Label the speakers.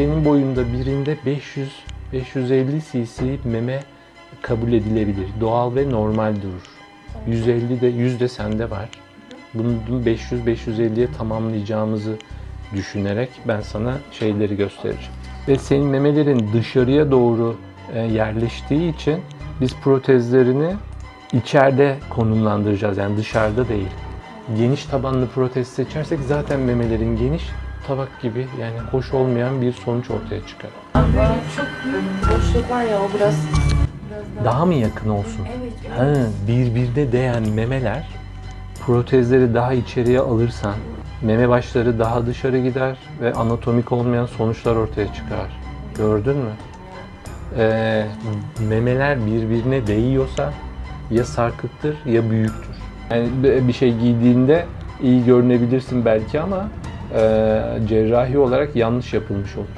Speaker 1: senin boyunda birinde 500 550 cc meme kabul edilebilir. Doğal ve normal durur. 150 de 100 de sende var. Bunu 500 550'ye tamamlayacağımızı düşünerek ben sana şeyleri göstereceğim. Ve senin memelerin dışarıya doğru e, yerleştiği için biz protezlerini içeride konumlandıracağız yani dışarıda değil. Geniş tabanlı protez seçersek zaten memelerin geniş tabak gibi yani hoş olmayan bir sonuç ortaya çıkar.
Speaker 2: Böyle çok boşluk var ya o biraz biraz daha.
Speaker 1: Daha mı yakın olsun?
Speaker 2: Evet.
Speaker 1: Ha, birbirine değen memeler protezleri daha içeriye alırsan meme başları daha dışarı gider ve anatomik olmayan sonuçlar ortaya çıkar. Gördün mü? Ee, memeler birbirine değiyorsa ya sarkıktır ya büyüktür. Yani bir şey giydiğinde iyi görünebilirsin belki ama cerrahi olarak yanlış yapılmış olur.